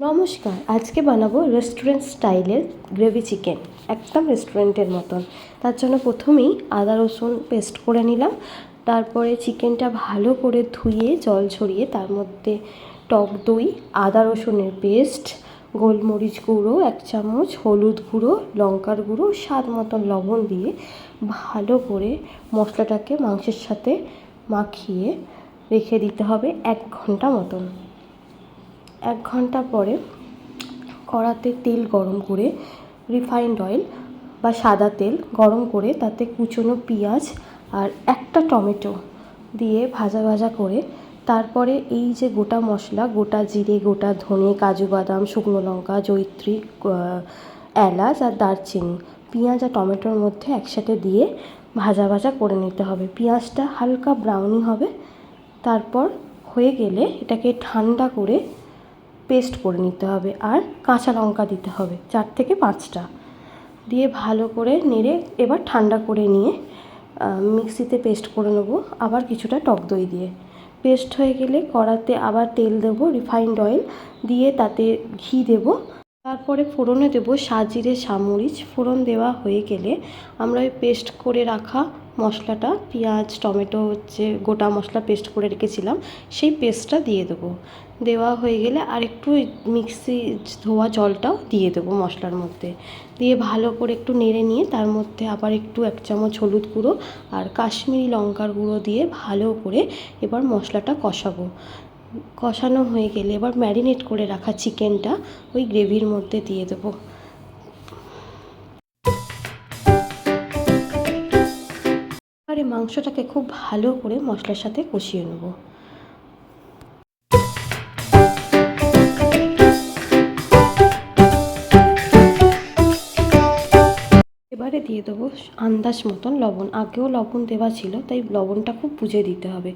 নমস্কার, আজকে বানাবো রেস্টুরেন্ট স্টাইলের গ্রেভি চিকেন একদম রেস্টুরেন্টের মতন। তার জন্য প্রথমেই আদা রসুন পেস্ট করে নিলাম, তারপরে চিকেনটা ভালো করে ধুয়ে, জল ঝরিয়ে তার মধ্যে টক দই, আদা রসুনের পেস্ট গোলমরিচ গুঁড়ো, এক চামচ হলুদ গুঁড়ো, লঙ্কার গুঁড়ো, স্বাদ মতন লবণ দিয়ে ভালো করে মশলাটাকে মাংসের সাথে মাখিয়ে রেখে দিতে হবে এক ঘণ্টা মতন। এক ঘণ্টা পরে কড়াতে তেল গরম করে রিফাইন্ড অয়েল বা সাদা তেল গরম করে তাতে কুচনো পেঁয়াজ আর একটা টমেটো দিয়ে ভাজা ভাজা করে তারপরে এই যে গোটা মশলা, গোটা জিরে, গোটা ধনে, কাজু বাদাম, শুকনো লঙ্কা, জয়িত্রী এলাচ আর দারচিনি পেঁয়াজ আর টমেটোর মধ্যে একসাথে দিয়ে ভাজা ভাজা করে নিতে হবে। পেঁয়াজটা হালকা ব্রাউনি হবে, তারপর হয়ে গেলে এটাকে ঠান্ডা করে পেস্ট করে নিতে হবে আর কাঁচা লঙ্কা দিতে হবে চার থেকে পাঁচটা। দিয়ে ভালো করে নেড়ে এবার ঠান্ডা করে নিয়ে মিক্সিতে পেস্ট করে নেব, আবার কিছুটা টক দই দিয়ে। পেস্ট হয়ে গেলে কড়াতে আবার তেল দেবো, রিফাইন্ড অয়েল দিয়ে তাতে ঘি দেবো। তারপরে ফোড়নে দেবো সাজিরে সামরিচ। ফোড়ন দেওয়া হয়ে গেলে আমরা ওই পেস্ট করে রাখা মশলাটা, পেঁয়াজ, টমেটো হচ্ছে গোটা মশলা পেস্ট করে রেখেছিলাম, সেই পেস্টটা দিয়ে দেবো। দেওয়া হয়ে গেলে আর একটু মিক্সি ধোয়া জলটাও দিয়ে দেবো মশলার মধ্যে। দিয়ে ভালো করে একটু নেড়ে নিয়ে তার মধ্যে আবার একটু এক চামচ হলুদ গুঁড়ো আর কাশ্মীরি লঙ্কার গুঁড়ো দিয়ে ভালো করে এবার মশলাটা কষাবো। কষানো হয়ে গেলে এবার ম্যারিনেট করে রাখা চিকেনটা ওই গ্রেভির মধ্যে দিয়ে দেবো। এবারে মাংসটাকে খুব ভালো করে মশলার সাথে কষিয়ে নেব। দিয়ে দেবো আন্দাজ মতন লবণ। আগেও লবণ দেওয়া ছিল, তাই লবণটা খুব বুঝে দিতে হবে।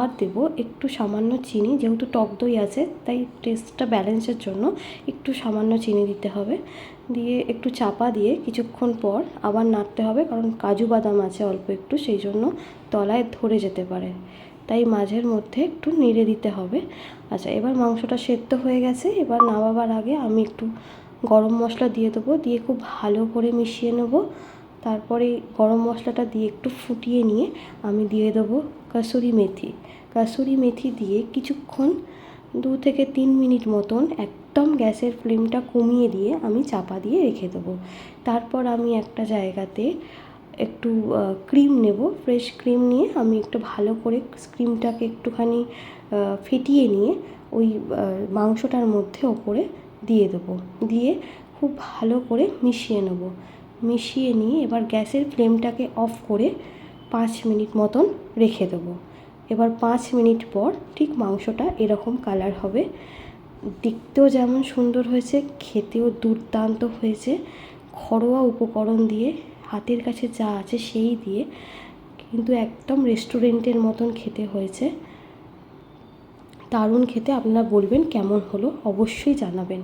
আর দেবো একটু সামান্য চিনি, যেহেতু টক দই আছে, তাই টেস্টটা ব্যালেন্সের জন্য একটু সামান্য চিনি দিতে হবে। দিয়ে একটু চাপা দিয়ে কিছুক্ষণ পর আবার নাড়তে হবে, কারণ কাজু বাদাম আছে অল্প একটু, সেই জন্য তলায় ধরে যেতে পারে। তাই মাঝের মধ্যে একটু নেড়ে দিতে হবে। আচ্ছা এবার মাংসটা সেদ্ধ হয়ে গেছে, এবার নামাবার আগে আমি একটু গরম মশলা দিয়ে দেবো, দিয়ে খুব ভালো করে মিশিয়ে নেব। তারপরে গরম মশলাটা দিয়ে একটু ফুটিয়ে নিয়ে আমি দিয়ে দেবো কাসুরি মেথি। কাসুরি মেথি দিয়ে কিছুক্ষণ দু থেকে তিন মিনিট মতন একদম গ্যাসের ফ্লেমটা কমিয়ে দিয়ে আমি চাপা দিয়ে রেখে দেবো। তারপর আমি একটা জায়গাতে একটু ক্রিম নেব, ফ্রেশ ক্রিম নিয়ে আমি একটু ভালো করে ক্রিমটাকে একটুখানি ফেটিয়ে নিয়ে ওই মাংসটার মধ্যে ওপরে দিয়ে দেবো। দিয়ে খুব ভালো করে মিশিয়ে নেব। মিশিয়ে নিয়ে এবার গ্যাসের ফ্লেমটাকে অফ করে পাঁচ মিনিট মতন রেখে দেবো। এবার পাঁচ মিনিট পর ঠিক মাংসটা এরকম কালার হবে। দেখতেও যেমন সুন্দর হয়েছে, খেতেও দুর্দান্ত হয়েছে। ঘরোয়া উপকরণ দিয়ে, হাতের কাছে যা আছে সেই দিয়ে কিন্তু একদম রেস্টুরেন্টের মতন খেতে হয়েছে। দারুণ খেতে। আপনারা বলবেন কেমন হলো? অবশ্যই জানাবেন।